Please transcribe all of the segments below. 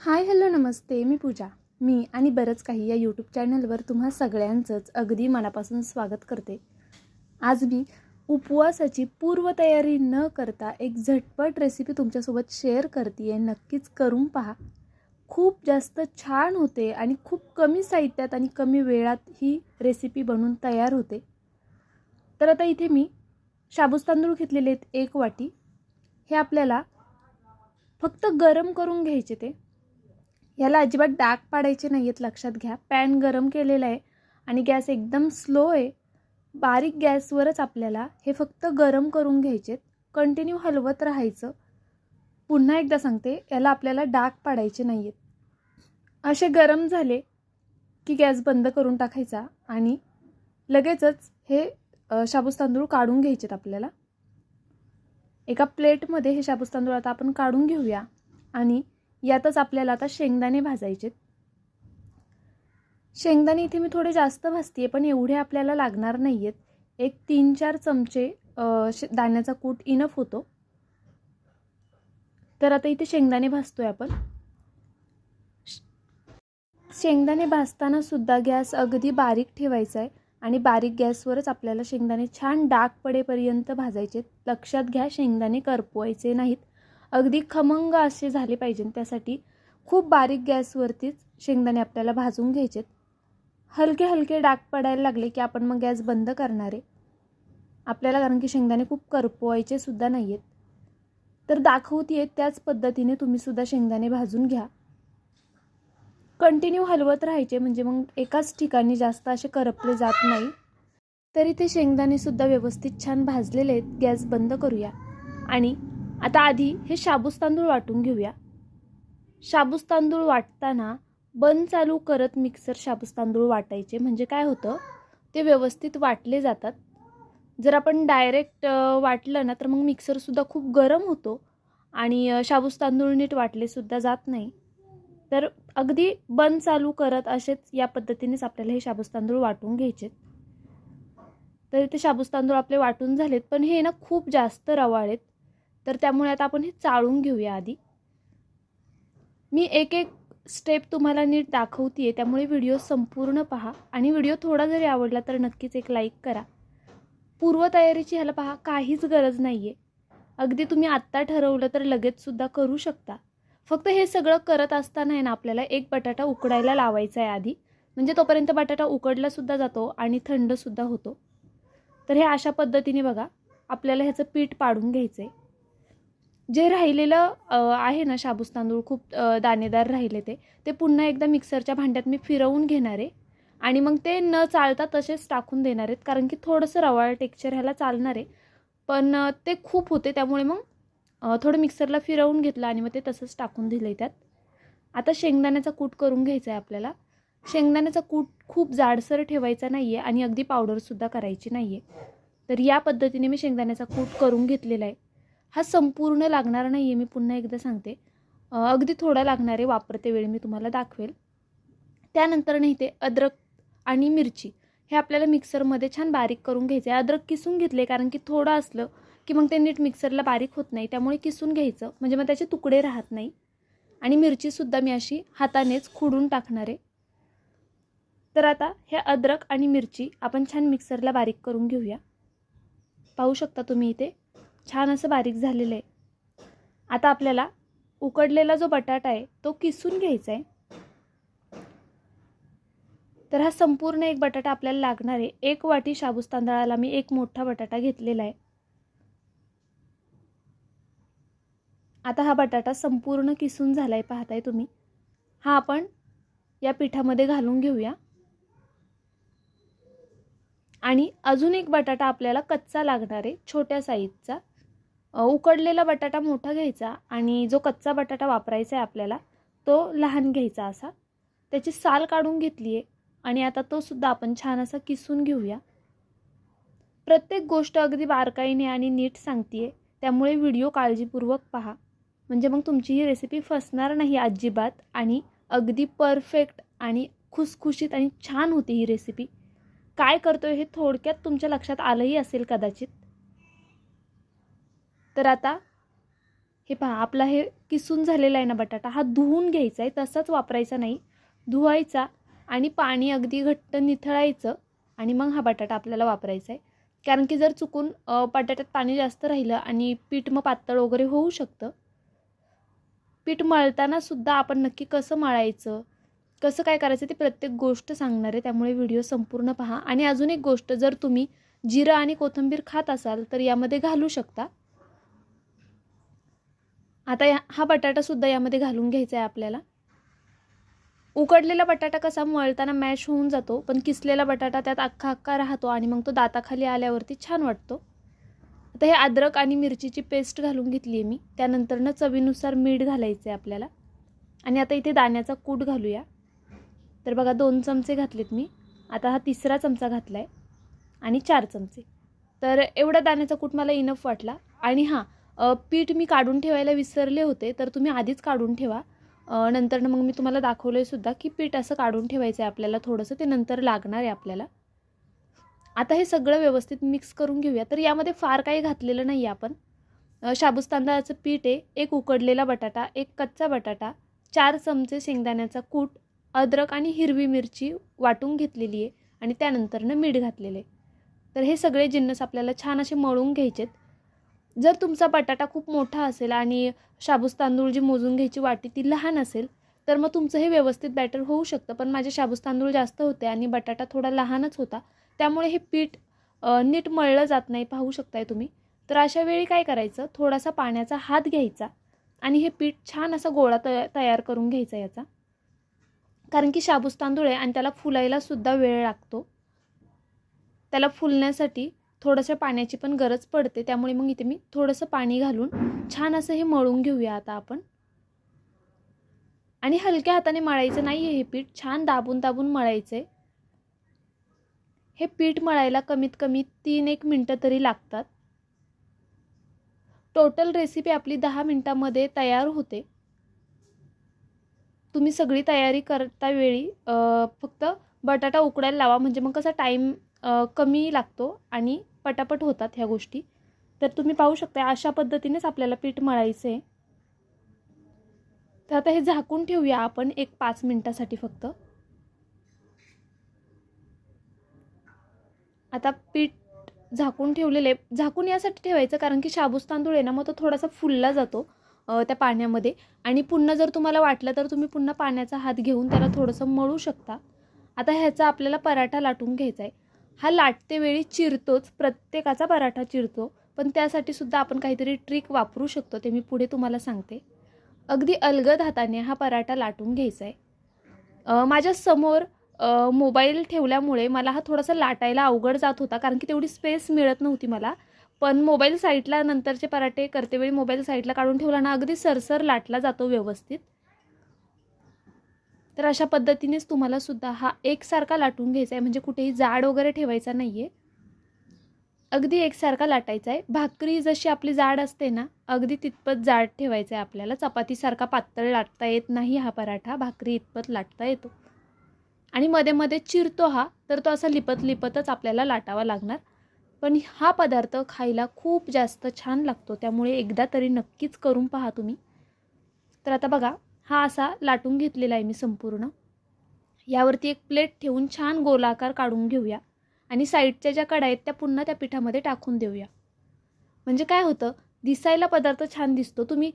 Hi hello नमस्ते. मी पूजा. मी आणि बरंच काही या यूट्यूब चॅनलवर तुम्हा सगळ्यांचंच अगदी मनापासून स्वागत करते. आज मी उपवासाची पूर्वतयारी न करता एक झटपट रेसिपी तुमच्यासोबत शेअर करते आहे नक्कीच करून पहा. खूप जास्त छान होते आणि खूप कमी साहित्यात आणि कमी वेळात ही रेसिपी बनून तयार होते. तर आता इथे मी शाबूस तांदूळ घेतलेले आहेत एक वाटी. हे आपल्याला फक्त गरम करून घ्यायचे ते. याला अजिबात डाग पाडायचे नाही आहेत लक्षात घ्या. पॅन गरम केलेलं आहे आणि गॅस एकदम स्लो आहे. बारीक गॅसवरच आपल्याला हे फक्त गरम करून घ्यायचे कंटिन्यू हलवत राहायचं. पुन्हा एकदा सांगते याला आपल्याला डाग पाडायचे नाही आहेत असे गरम झाले की गॅस बंद करून टाकायचा आणि लगेचच हे शाबूस तांदूळ काढून घ्यायचेत आपल्याला. एका प्लेटमध्ये हे शाबूस तांदूळ आता आपण काढून घेऊया आणि यातच आपल्याला आता शेंगदाणे भाजायचे शेंगदाणे इथे मी थोडे जास्त भाजते पण एवढे आपल्याला लागणार नाही आहेत एक तीन चार चमचे दाण्याचा कूट इनफ होतो. तर आता इथे शेंगदाणे भाजतोय आपण. शेंगदाणे भाजताना सुद्धा गॅस अगदी बारीक ठेवायचा आहे आणि बारीक गॅसवरच आपल्याला शेंगदाणे छान डाग पडेपर्यंत भाजायचे लक्षात घ्या शेंगदाणे करपवायचे नाहीत. अगदी खमंग असे झाले पाहिजे त्यासाठी खूप बारीक गॅसवरतीच शेंगदाणे आपल्याला भाजून घ्यायचेत. हलके हलके डाग पडायला लागले की आपण मग गॅस बंद करणार आहे. आपल्याला कारण की शेंगदाणे खूप करपवायचे सुद्धा नाही आहेत तर दाखवते त्याच पद्धतीने तुम्ही सुद्धा शेंगदाणे भाजून घ्या. कंटिन्यू हलवत राहायचे म्हणजे मग एकाच ठिकाणी जास्त असे करपले जात नाही. तरी ते शेंगदाणेसुद्धा व्यवस्थित छान भाजलेले आहेत. गॅस बंद करूया. आणि आता आधी हे शाबूस तांदूळ वाटून घेऊया. शाबूस तांदूळ वाटताना बंद चालू करत मिक्सर शाबूस तांदूळ वाटायचे. म्हणजे काय होतं? ते व्यवस्थित वाटले जातात. जर आपण डायरेक्ट वाटलं ना तर मग मिक्सरसुद्धा खूप गरम होतो आणि शाबूस तांदूळ नीट वाटलेसुद्धा जात नाही. तर अगदी बंद चालू करत असेच या पद्धतीनेच आपल्याला हे शाबूस तांदूळ वाटून घ्यायचे. तर इथे शाबूस तांदूळ आपले वाटून झालेत. पण हे ना खूप जास्त रवाळेत. तर त्यामुळे आता आपण हे चाळून घेऊया आधी. मी एक एक स्टेप तुम्हाला नीट दाखवते त्यामुळे व्हिडिओ संपूर्ण पहा. आणि व्हिडिओ थोडा जरी आवडला तर नक्कीच एक लाईक करा. पूर्वतयारीची ह्याला पहा काहीच गरज नाही आहे अगदी तुम्ही आत्ता ठरवलं तर लगेचसुद्धा करू शकता. फक्त हे सगळं करत असताना आहे ना आपल्याला एक बटाटा उकडायला लावायचा आहे आधी. म्हणजे तोपर्यंत बटाटा उकडलासुद्धा जातो आणि थंडसुद्धा होतो. तर हे अशा पद्धतीने बघा आपल्याला ह्याचं पीठ पाडून घ्यायचं आहे जे राहिलेलं आहे ना शाबूस तांदूळ खूप दाणेदार राहिले ते ते पुन्हा एकदा मिक्सरच्या भांड्यात मी फिरवून घेणार आहे. आणि मग ते न चालता तसेच टाकून देणार आहेत कारण की थोडंसं रवाळ टेक्स्चर ह्याला चालणार आहे. पण ते खूप होते त्यामुळे मग थोडं मिक्सरला फिरवून घेतलं आणि मग ते तसंच टाकून दिलं आहे त्यात. आता शेंगदाण्याचा कूट करून घ्यायचा आहे आपल्याला. शेंगदाण्याचा कूट खूप जाडसर ठेवायचा नाही आहे आणि अगदी पावडरसुद्धा करायची नाही आहे तर या पद्धतीने मी शेंगदाण्याचा कूट करून घेतलेला आहे हा संपूर्ण लागणार नाही आहे मी पुन्हा एकदा सांगते. अगदी थोडा लागणार आहे वापरते वेळी मी तुम्हाला दाखवेल. त्यानंतर नाही ते अद्रक आणि मिरची हे आपल्याला मिक्सरमध्ये छान बारीक करून घ्यायचं आहे अद्रक किसून घेतले कारण की थोडं असलं की मग ते नीट मिक्सरला बारीक होत नाही त्यामुळे किसून घ्यायचं. म्हणजे मग त्याचे तुकडे राहत नाही. आणि मिरचीसुद्धा मी अशी हातानेच खुडून टाकणार आहे. तर आता हे अद्रक आणि मिरची आपण छान मिक्सरला बारीक करून घेऊया. पाहू शकता तुम्ही इथे? छान असं बारीक झालेलं आहे. आता आपल्याला उकडलेला जो बटाटा आहे तो किसून घ्यायचा आहे. तर हा संपूर्ण एक बटाटा आपल्याला लागणार आहे. एक वाटी शाबूस तांदळाला मी एक मोठा बटाटा घेतलेला आहे. आता हा बटाटा संपूर्ण किसून झाला आहे पाहताय तुम्ही. हा आपण या पिठामध्ये घालून घेऊया. आणि अजून एक बटाटा आपल्याला कच्चा लागणार आहे छोट्या साईजचा उकडलेला बटाटा मोठा घ्यायचा आणि जो कच्चा बटाटा वापरायचा आहे आपल्याला तो लहान घ्यायचा असा. त्याची साल काढून घेतली आहे आणि आता तो सुद्धा आपण छान असा किसून घेऊया. प्रत्येक गोष्ट अगदी बारकाईने आणि नीट सांगते त्यामुळे व्हिडिओ काळजीपूर्वक पहा. म्हणजे मग तुमची ही रेसिपी फसणार नाही अजिबात आणि अगदी परफेक्ट आणि खुसखुशीत आणि छान होती ही रेसिपी. काय करतोय हे थोडक्यात तुमच्या लक्षात आलंही असेल कदाचित. तर आता हे पहा आपला हे किसून झालेला आहे ना बटाटा हा धुवून घ्यायचा आहे तसाच वापरायचा नाही. धुवायचा आणि पाणी अगदी घट्ट निथळायचं आणि मग हा बटाटा आपल्याला वापरायचा आहे. कारण की जर चुकून बटाट्यात पाणी जास्त राहिलं आणि पीठ मग पातळ वगैरे होऊ शकतं. पीठ मळताना सुद्धा आपण नक्की कसं मळायचं कसं काय करायचं ते प्रत्येक गोष्ट सांगणार आहे. त्यामुळे व्हिडिओ संपूर्ण पहा. आणि अजून एक गोष्ट जर तुम्ही जिरं आणि कोथिंबीर खात असाल तर यामध्ये घालू शकता. आता या हा बटाटासुद्धा यामध्ये घालून घ्यायचा आहे आपल्याला. उकडलेला बटाटा कसा मळताना मॅश होऊन जातो पण किसलेला बटाटा त्यात अख्खा अख्खा राहतो आणि मग तो दाताखाली आल्यावरती छान वाटतो. आता हे अद्रक आणि मिरचीची पेस्ट घालून घेतली आहे मी. त्यानंतरनं चवीनुसार मीठ घालायचं आहे आपल्याला. आणि आता इथे दाण्याचा कूट घालूया. तर बघा दोन चमचे घातलेत मी. आता हा तिसरा चमचा घातला आहे आणि चार चमचे. तर एवढा दाण्याचा कूट मला इनफ वाटला. आणि हां पीठ मी काढून ठेवायला विसरले होते तर तुम्ही आधीच काढून ठेवा. नंतर नंतरनं मग मी तुम्हाला दाखवलं आहे सुद्धा की पीठ असं काढून ठेवायचं आहे आपल्याला थोडंसं ते नंतर लागणार आहे आपल्याला. आता हे सगळं व्यवस्थित मिक्स करून घेऊया. तर यामध्ये फार काही घातलेलं नाही आहे आपण. शाबूस तांदळाचं पीठ आहे एक उकडलेला बटाटा एक कच्चा बटाटा चार चमचे शेंगदाण्याचा कूट अद्रक आणि हिरवी मिरची वाटून घेतलेली आहे आणि त्यानंतरनं मीठ घातलेलं आहे. तर हे सगळे जिन्नस आपल्याला छान असे मळून घ्यायचेत. जर तुमचा बटाटा खूप मोठा असेल आणि शाबूस तांदूळ जी मोजून घ्यायची वाटी ती लहान असेल तर मग तुमचं हे व्यवस्थित बॅटर होऊ शकतं. पण माझे शाबूस तांदूळ जास्त होते आणि बटाटा थोडा लहानच होता. त्यामुळे हे पीठ नीट मळलं जात नाही पाहू शकताय तुम्ही. तर अशा वेळी काय करायचं? थोडासा पाण्याचा हात घ्यायचा आणि हे पीठ छान असा गोळा तया तयार करून घ्यायचा याचा. कारण की शाबूस तांदूळ आहे आणि त्याला फुलायला सुद्धा वेळ लागतो. त्याला फुलण्यासाठी थोडंसं पाण्याची पण गरज पडते. त्यामुळे मग इथे मी थोडंसं पाणी घालून छान असं हे मळून घेऊया आता आपण. आणि हलक्या हाताने मळायचं नाही आहे हे पीठ. छान दाबून दाबून मळायचं आहे हे पीठ मळायला कमीत कमी तीन एक मिनटं तरी लागतात. टोटल रेसिपी आपली दहा मिनटामध्ये तयार होते. तुम्ही सगळी तयारी करता वेळी फक्त बटाटा उकडायला लावा. म्हणजे मग कसा टाईम कमी लागतो आणि पटापट होतात ह्या गोष्टी. तर तुम्ही पाहू शकता अशा पद्धतीनेच आपल्याला पीठ मळायचं आहे तर आता हे झाकून ठेवूया आपण एक पाच मिनटासाठी फक्त. आता पीठ झाकून ठेवलेले झाकून यासाठी ठेवायचं कारण की शाबूस तांदूळ आहे ना मग तो थोडासा फुलला जातो त्या पाण्यामध्ये. आणि पुन्हा जर तुम्हाला वाटलं तर तुम्ही पुन्हा पाण्याचा हात घेऊन त्याला थोडंसं मळू शकता. आता ह्याचा आपल्याला पराठा लाटून घ्यायचा आहे हा लाटते वेळी चिरतोच प्रत्येकाचा पराठा चिरतो. पण त्यासाठी सुद्धा आपण काहीतरी ट्रिक वापरू शकतो ते मी पुढे तुम्हाला सांगते. अगदी अलगद हाताने हा पराठा लाटून घ्यायचा आहे माझ्यासमोर माझ्यासमोर मोबाईल ठेवल्यामुळे मला हा थोडासा लाटायला अवघड जात होता कारण की तेवढी स्पेस मिळत नव्हती मला. पण मोबाईल साईडला नंतरचे पराठे करतेवेळी मोबाईल साईडला काढून ठेवला ना अगदी सरसर लाटला जातो व्यवस्थित. तर अशा पद्धतीनेच तुम्हाला सुद्धा हा एकसारखा लाटून घ्यायचा आहे. म्हणजे कुठेही जाड वगैरे ठेवायचा नाही आहे अगदी एकसारखा लाटायचा आहे. भाकरी जशी आपली जाड असते ना अगदी तितपत जाड ठेवायचं आहे आपल्याला. चपातीसारखा पातळ लाटता येत नाही हा पराठा. भाकरी इतपत लाटता येतो. आणि मध्ये मध्ये चिरतो हा तर तो असा लिपत लिपतच आपल्याला लाटावा लागणार. पण हा पदार्थ खायला खूप जास्त छान लागतो. त्यामुळे एकदा तरी नक्कीच करून पहा तुम्ही. तर आता बघा हा असा लाटून घेतलेला आहे मी संपूर्ण. यावरती एक प्लेट ठेवून छान गोलाकार काढून घेऊया आणि साईडच्या ज्या कढा आहेत त्या पुन्हा त्या पिठामध्ये टाकून देऊया. म्हणजे काय होतं दिसायला पदार्थ छान दिसतो. तुम्ही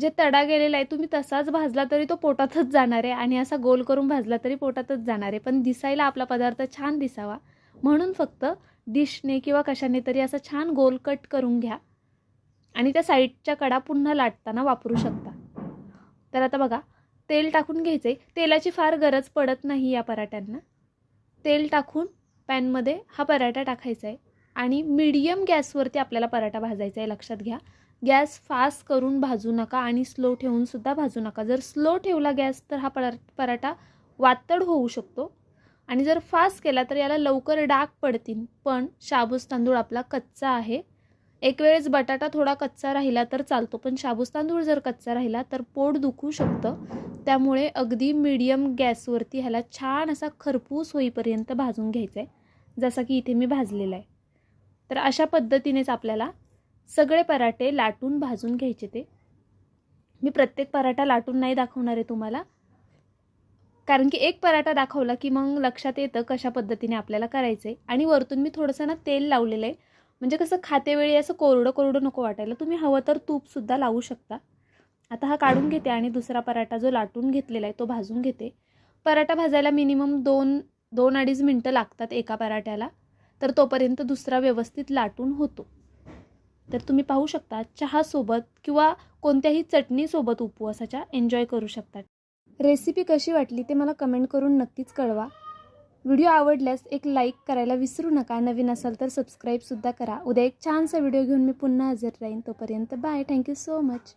जे तडा गेलेला आहे तुम्ही तसाच भाजला तरी तो पोटातच जाणार आहे आणि असा गोल करून भाजला तरी पोटातच जाणार आहे. पण दिसायला आपला पदार्थ छान दिसावा. म्हणून फक्त डिशने किंवा कशाने तरी असा छान गोल कट करून घ्या आणि त्या साईडच्या कडा पुन्हा लाटताना वापरू शकता. तर आता बघा तेल टाकून घ्यायचं आहे तेलाची फार गरज पडत नाही या पराठ्यांना. तेल टाकून पॅनमध्ये हा पराठा टाकायचा आहे आणि मीडियम गॅसवरती आपल्याला पराठा भाजायचा आहे लक्षात घ्या. गॅस फास्ट करून भाजू नका आणि स्लो ठेवूनसुद्धा भाजू नका. जर स्लो ठेवला गॅस तर हा परा पराठा वातड होऊ शकतो. आणि जर फास्ट केला तर याला लवकर डाग पडतील. पण शाबूस तांदूळ आपला कच्चा आहे. एक वेळेस बटाटा थोडा कच्चा राहिला तर चालतो पण शाबूस तांदूळ जर कच्चा राहिला तर पोट दुखू शकतं. त्यामुळे अगदी मीडियम गॅसवरती ह्याला छान असा खरपूस होईपर्यंत भाजून घ्यायचा आहे जसा की इथे मी भाजलेला आहे. तर अशा पद्धतीनेच आपल्याला सगळे पराठे लाटून भाजून घ्यायचे ते. मी प्रत्येक पराठा लाटून नाही दाखवणार आहे तुम्हाला. कारण की एक पराठा दाखवला की मग लक्षात येतं कशा पद्धतीने आपल्याला करायचं आहे आणि वरतून मी थोडंसं ना तेल लावलेलं आहे. म्हणजे कसं खातेवेळी असं कोरडं कोरडं नको वाटायला. तुम्ही हवं तर तूपसुद्धा लावू शकता. आता हा काढून घेते आणि दुसरा पराठा जो लाटून घेतलेला आहे तो भाजून घेते. पराठा भाजायला मिनिमम दोन दोन अडीच मिनटं लागतात एका पराठ्याला. तर तोपर्यंत दुसरा व्यवस्थित लाटून होतो. तर तुम्ही पाहू शकता चहासोबत किंवा कोणत्याही चटणीसोबत उपवासाच्या एन्जॉय करू शकता. रेसिपी कशी वाटली ते मला कमेंट करून नक्कीच कळवा. व्हिडिओ आवडल्यास एक लाईक करायला विसरू नका. नवीन असाल तर सबस्क्राईबसुद्धा करा. उद्या एक छानसा व्हिडिओ घेऊन मी पुन्हा हजर राहीन. तोपर्यंत बाय थँक्यू सो मच